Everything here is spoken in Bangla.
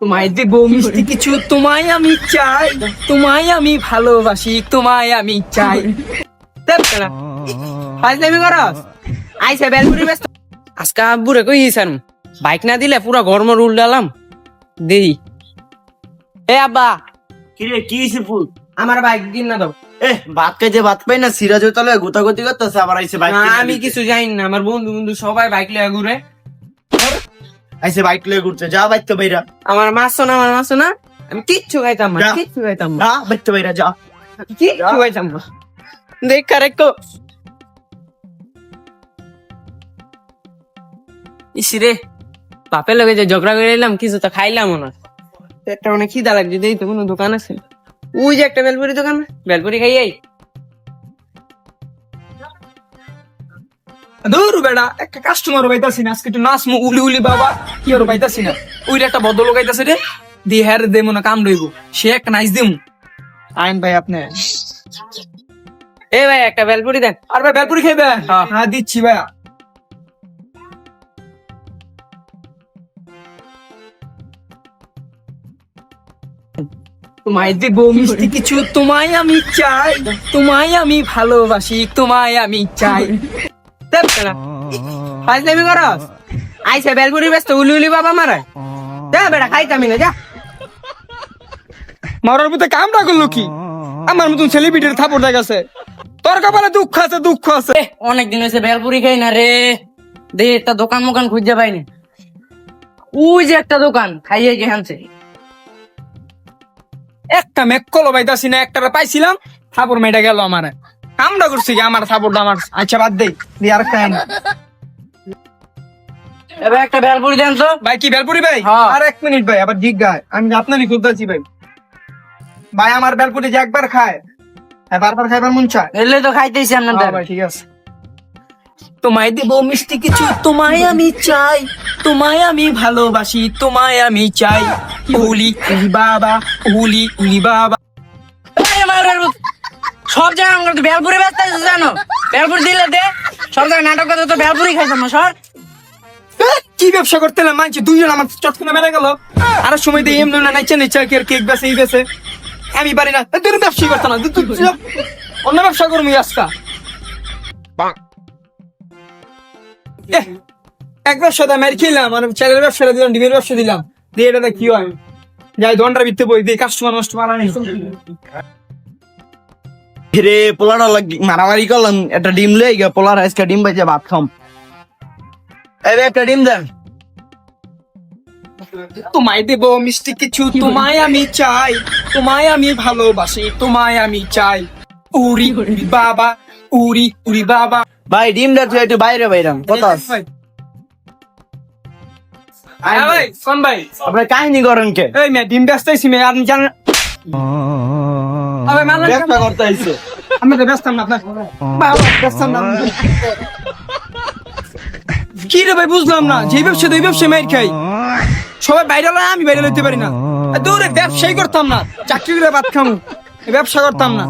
তোমায় দেব মিষ্টি কিছু তোমায় আমি চাই তোমায় আমি ভালোবাসি তোমায় আমি চাই। ফাজলামি করস আইসা বেলপুরি ব্যস্ত। আজকে আব্বুরে কই ইসান বাইক না দিলে পুরো গরম রুল ডালাম। দেই। এ আব্বা। কিরে কি হইছে ফুল? আমার বাইক দিন না দাও। এ ভাত খাইতে ভাত পাই না সিরাজের তলে গোতাগতি করতেছে আবার আইসে বাইক আমি কিছু জানি না আমার বন্ধু বন্ধু সবাই বাইক লিয়ে ঘুরে। আইসে বাইক লয়ে ঘুরছে। যা বাইতে বাইরা। আমার মাসো না আমার মাসো না আমি কিচ্ছু খাইতাম না কিচ্ছু খাইতাম না। যা বাইতে বাইরা যা। কিচ্ছু খাইতাম না। দেখ কারেক্ট ইসিরে বাপের লগে যে ঝগড়া করে এলাম কিছু তো খাইলাম না। একটা অনেক খিদা লাগছে দেই তো কোনো দোকান আছে। ওই যে একটা বেলপুরি দোকান বেলপুরি খাই দূর বেড়া একটা কাস্টমার পাইতাছি না আজকে একটু নাচমু উলি উলি বাবা কি আর পাইতাছি না। ওই একটা রে দিয়ে হ্যার দে মনে কাম রইব সে একটা নাইস দিমু। আইন ভাই আপনি। এ ভাই একটা বেলপুরি দেন। আর ভাই বেলপুরি খাইবে হ্যাঁ। দিচ্ছি ভাই তোমায় দেব মিষ্টি কিছু তোমায় আমি চাই তোমায় আমি ভালোবাসি তোমায় আমি চাই। ফাজলামি করস? আইসা বেলপুরি ব্যস্ত উলি উলি বাবা মারা যা বেটা খাইতামি না যা। মারার মধ্যে কামটা করল কি? আমার মতন সেলিব্রিটির থাপড় দেখাছে তোর কপালে দুঃখ আছে দুঃখ আছে। এ, অনেকদিন হয়েছে বেলপুরি খাই না রে। দে একটা দোকান মোকান খুঁজে পাইনি। ওই যে একটা দোকান খাইয়ে গিয়ে হানছে একটা মেককলো পাইতাছি না একটা পাইছিলাম থাপড় মেয়েটা গেল আমার। কামটা করছি কি আমার থাপড়টা আমার আচ্ছা বাদ দিয়ে আর একটা এবার একটা বেলপুরি দেন তো। ভাই কি বেলপুরি ভাই? হ্যাঁ। আর এক মিনিট ভাই আবার জিজ্ঞাসা আমি আপনারই ভাই। ভাই আমার বেলপুরি যে একবার খায় হ্যাঁ বারবার খাইবার মন চায়। এলে তো খাইতেছি হ্যাঁ আপনাদের ভাই ঠিক আছে। তোমায় দেব মিষ্টি কিছু তোমায় আমি চাই। তোমায় আমি ভালোবাসি তোমায় আমি চাই। উলি উলি বাবা উলি উলি বাবা। সব জায়গায় আমরা বেলপুরি ব্যস্ত আছি জানো? বেলপুরি দিলে দে সব জায়গায় নাটক করতে তো বেলপুরি খাইতাম না সর। কি ব্যবসা করতে না মানছি দুইজন আমার চটকনে মেরে গেল। আর সময় দিয়ে এমনি না নাইচে নিচে কেক কেক বেছে বেছে আমি পারি না। এ, তুই ব্যবসা করতে না। তুই- অন্য ব্যবসা করবি আজকা। এ, এক ব্যবসা দাম আর খেলাম আর চালের ব্যবসা দিলাম ডিমের ব্যবসা দিলাম। দিয়ে এটা কি হয়। যাই দন্ডার ভিত্তে বই দিয়ে কাস্টমার মাস্টমার আনি ফিরে পোলাটা লাগি মারামারি করলাম একটা ডিম লই গিয়া পোলার আজকে ডিম বাইছে ভাত খাম। এই রে, একটা ডিম দেন। তোমায় দেব মিষ্টি কিছু তোমায় আমি চাই তোমায় আমি ভালোবাসি তোমায় আমি চাই। উড়ি উড়ি বাবা উড়ি উড়ি বাবা। ভাই ডিম দে তুই একটু বাইরে বাইরাম কত ভাই। আয় ভাই কোন ভাই। আপনার কাহিনী করেন কে? এই মে ডিম ব্যস্ত আছি মে আপনি জানেন আবে করতে আইছে। আমি তো ব্যস্ত না আপনার বাবা ব্যস্ত না। কি রে ভাই বুঝলাম না। যে ব্যবসা এই ব্যবসা মেয়ের খাই। সবাই বাইরে আমি বাইরে লইতে পারি না। দৌড়ে ব্যবসাই করতাম না। চাকরি করে ভাত খামু। ব্যবসা করতাম না।